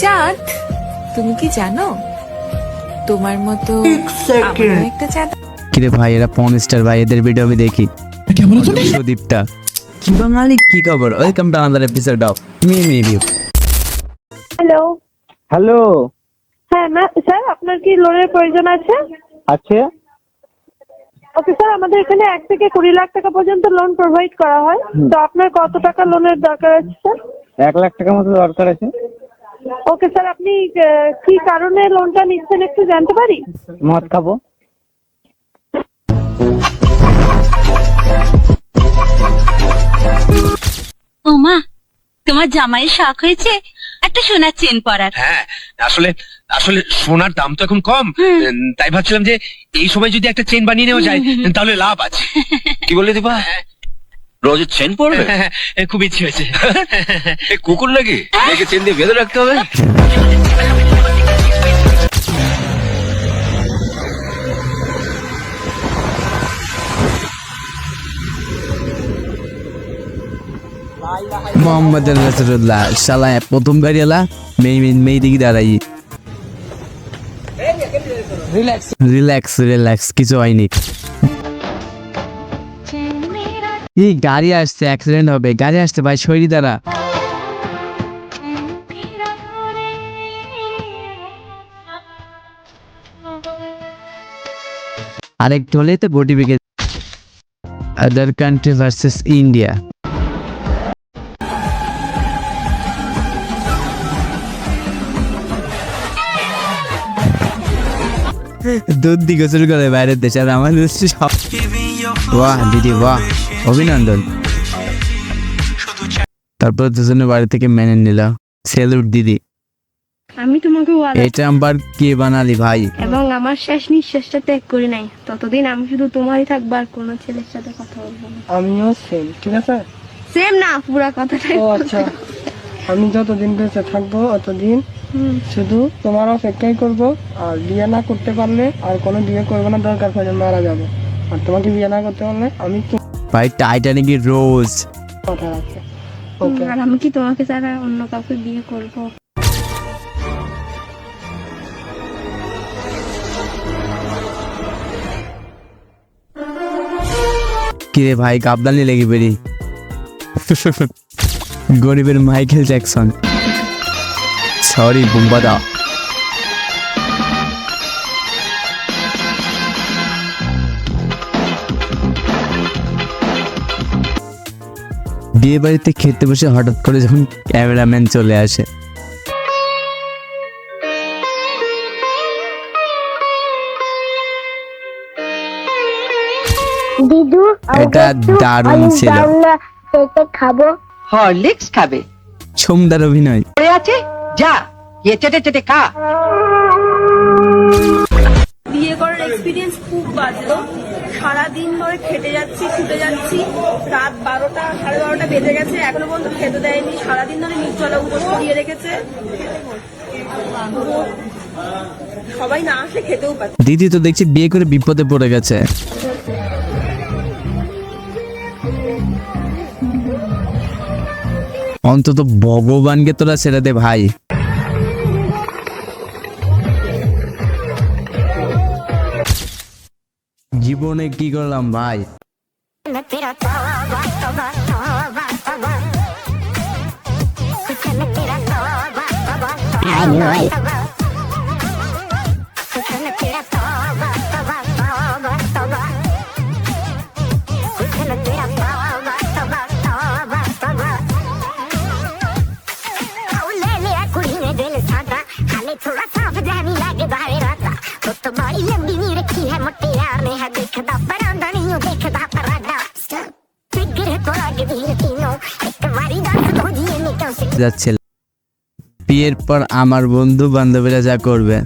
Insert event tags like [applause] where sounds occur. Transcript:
চাঁদ তুমি কি জানো? তোমার মতো আমারও একটা চাঁদ। কিরে ভাই এরা পন স্টার ভাই এদের ভিডিও আমি দেখি। কেমন আছো? সুদীপটা কি বাঙালি কি খবর? Welcome to another episode of me মি রিভিউ হ্যালো হ্যালো হ্যাঁ ম্যাম স্যার আপনার কি লোনের প্রয়োজন আছে? আছে। ওকে স্যার আমাদের এখানে এক থেকে কুড়ি লাখ টাকা পর্যন্ত লোন প্রোভাইড করা হয়। তো আপনার কত টাকা লোনের দরকার আছে স্যার এক লাখ টাকার মতো দরকার আছে। ওকে স্যার আপনি আহ, কি কারণে লোনটা নিচ্ছেন একটু জানতে পারি? মদ খাব। ওমা তোমার জামাইয়ের শখ হয়েছে একটা সোনার চেন পরার। হ্যাঁ আসলে আসলে সোনার দাম তো এখন কম। তাই ভাবছিলাম যে এই সময় যদি একটা চেন বানিয়ে নেওয়া যায় [laughs] তাহলে লাভ আছে। [laughs] কি বলে দিবা রোজ চেন পড়বে? [laughs] খুব ইচ্ছে হয়েছে। [laughs] এ কুকুর নাকি? একে চেন দিয়ে বেঁধে রাখতে হবে? মোহাম্মদ রসুল্লাহ শালা প্রথম গাড়ি এলা মেই মেই মেই দিকে দাঁড়াই। রিল্যাক্স রিল্যাক্স কিছু হয়নি। এই গাড়ি আসছে অ্যাক্সিডেন্ট হবে। গাড়ি আসছে ভাই শরীর দ্বারা। আরেকটু হলেই তো বডি বিকে আদার কান্ট্রি ভার্সেস ইন্ডিয়া দুধ দি গোসল করে বাইরের দেশে আর আমাদের দেশে সব বাহ দিদি বাহ। অভিনন্দন। তারপর দুজনে বাড়ি থেকে মেনে নিল সেলুট দিদি। আমি তোমাকে এটা আমার কে বানালি ভাই? এবং আমার শেষ নিঃশ্বাসটা ত্যাগ করি নাই। ততদিন আমি শুধু তোমারই থাকব আর কোনো ছেলের সাথে কথা বলব না। আমিও সেম ঠিক আছে? সেম না পুরা কথাটাই ও আচ্ছা। আমি যতদিন বেঁচে থাকব অতদিন শুধু তোমার অপেক্ষাই করব। আর বিয়ে না করতে পারলে আর কোনো বিয়ে করব না দরকার পড়লে মারা যাব। আর তোমাকে বিয়ে না করতে পারলে আমি তো ভাই টাইটানিক রোজ আর আমি কি তোমাকে ছাড়া অন্য কাউকে বিয়ে করব? কিরে ভাই কাবদানি লেগে বেরি গরিবের মাইকেল জ্যাকসন। সরি বুম্বাদা। বিয়ে বাড়িতে খেতে বসে হঠাৎ করে যখন ক্যামেরাম্যান চলে আসে। দিদু এটা দারুণ ছিল। খাব। হরলিক্স খাবে। সোমদার অভিনয়। পড়ে আছে? যা গিয়ে চেটে চেটে খা। করার এক্সপিরিয়েন্স খুব বাজলো সারাদিন ধরে খেটে যাচ্ছি, ছুটে যাচ্ছি। রাত বারোটা, সাড়ে বারোটা বেজে গেছে, এখনও পর্যন্ত খেতে দেয়নি। সারাদিন ধরে নির্জলা উপোস করিয়ে রেখেছে। সবাই না আসলে খেতেও পাচ্ছে দিদি তো দেখছি বিয়ে করে বিপদে পড়ে গেছে। অন্তত ভগবানকে তোরা ছেড়ে দে ভাই। জীবনে কি করলাম ভাই? थोड़ा ਪਾਣੀ ਉਹ ਵੇਖਦਾ ਪਰਾਡਾ ਫਿਕਰ ਕੋਲਾ ਗਵੀਰ ਤੀਨੋ ਇੱਕ ਵਾਰੀ ਦੱਸ ਦੋ ਜੀ ਇਹਨੇ ਕਿਉਂ ਸਿੱਖ যাচ্ছে বিয়ের পর আমার বন্ধু বান্ধবীরা যা করবে